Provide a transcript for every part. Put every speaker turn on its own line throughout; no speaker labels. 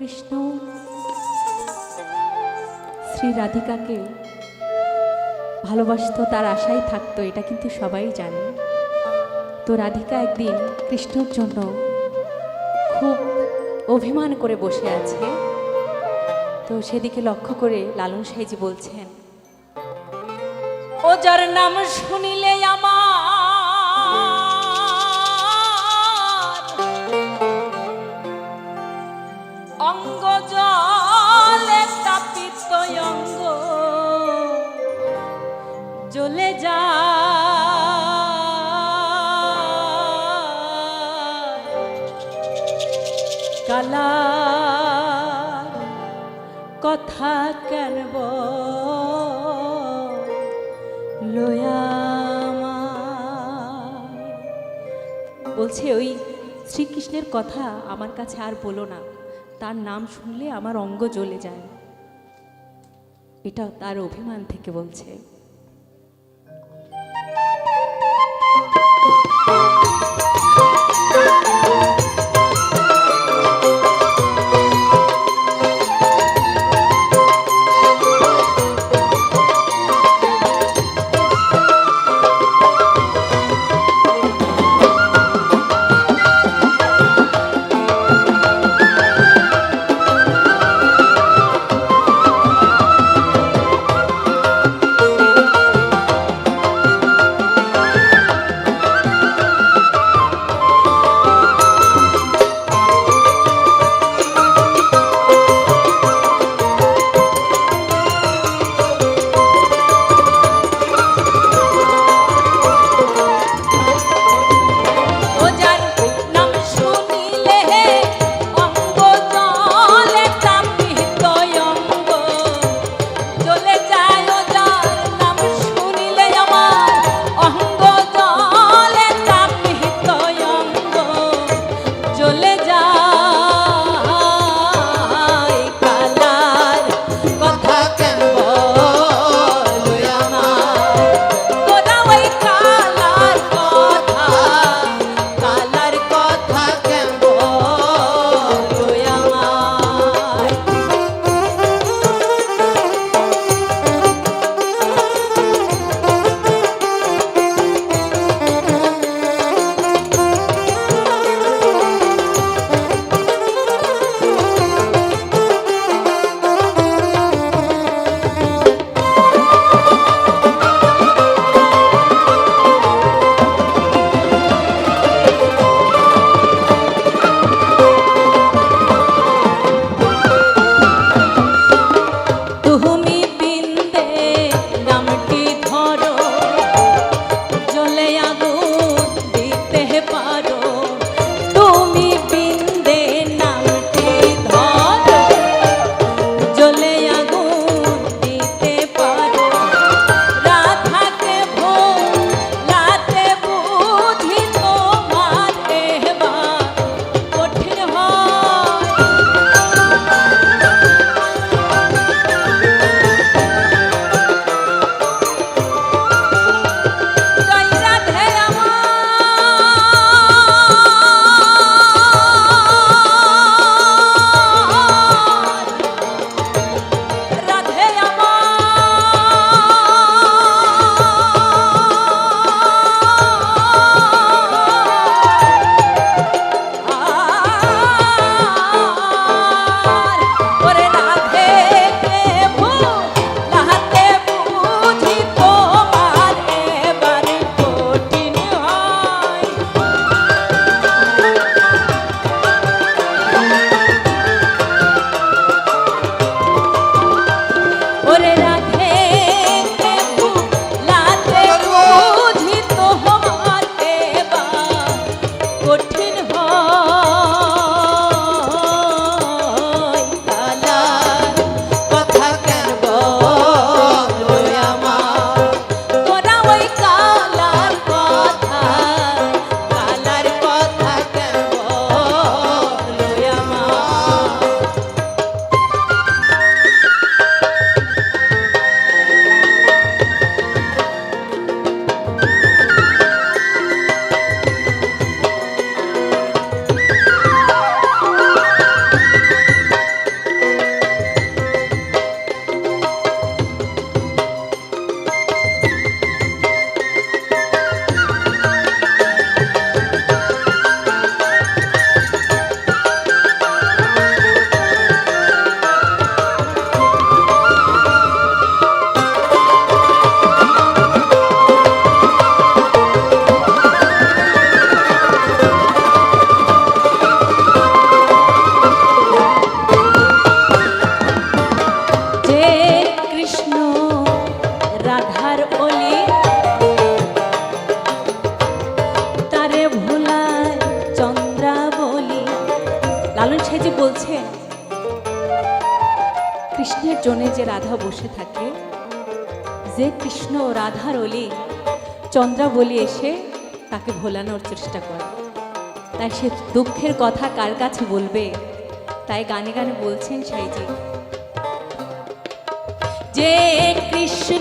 কৃষ্ণ। শ্রী রাধিকাকে ভালোবাসতো তার আশাই থাকতো, এটা কিন্তু সবাই জানে। তো রাধিকা একদিন কৃষ্ণর জন্য খুব অভিমান করে বসে আছে। তো সেদিকে লক্ষ্য করে লালন সাইজি বলছেন, ও যার নাম শুনিলে আমার কালা কথা কেন বলছে, ওই শ্রীকৃষ্ণের কথা আমার কাছে আর বলো না। তার নাম শুনলে আমার অঙ্গ জ্বলে যায়। এটা তার অভিমান থেকে বলছে। জন্যে যে রাধা বসে থাকে, যে কৃষ্ণ রাধার অলি চন্দ্রাবলী এসে তাকে ভোলানোর চেষ্টা করে। তাই সে দুঃখের কথা কার কাছে বলবে? তাই গানে গানে বলছেন সাইজি। যে কৃষ্ণ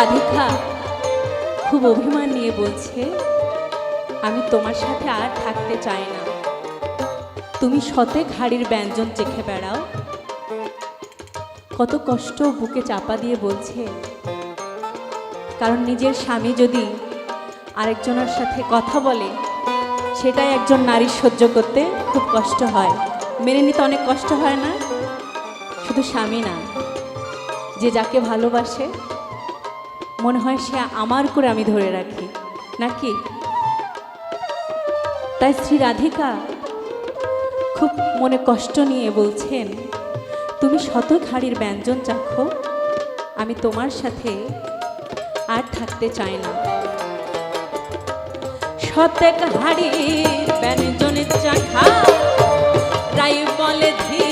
রাধিকা, খুব অভিমান নিয়ে বলছে, আমি তোমার সাথে আর থাকতে চাই না। তুমি শতে ঘাড়ির ব্যঞ্জন চেখে বেড়াও। কত কষ্ট বুকে চাপা দিয়ে বলছে, কারণ নিজের স্বামী যদি আরেকজনের সাথে কথা বলে, সেটাই একজন নারী সহ্য করতে খুব কষ্ট হয়। মেনে নিতে অনেক কষ্ট হয় না। শুধু স্বামী না, যে যাকে ভালোবাসে মনে হয় সে আমার করে আমি ধরে রাখি, নাকি? তাই শ্রী রাধিকা খুব মনে কষ্ট নিয়ে বলছেন, তুমি শত ঘাড়ির ব্যঞ্জন চাখো, আমি তোমার সাথে আর থাকতে চাই না। শতেক হাড়ি ব্যঞ্জনের চাখা রাই বলে ধি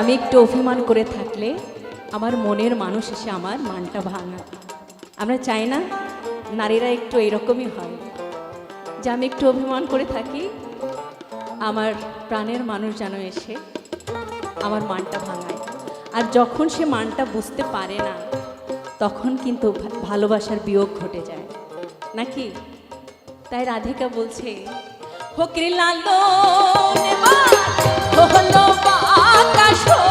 আমি একটু অভিমান করে থাকলে আমার মনের মানুষ এসে আমার মানটা ভাঙা। আমরা চাই না নারীরা একটু এরকমই হয়। যে আমি একটু অভিমান করে থাকি, আমার প্রাণের মানুষ যেন এসে আমার মানটা ভাঙায়। আর যখন সে মানটা বুঝতে পারে না, তখন কিন্তু ভালোবাসার বিয়োগ ঘটে যায়। নাকি? তাই রাধিকা বলছে হলো বাতাস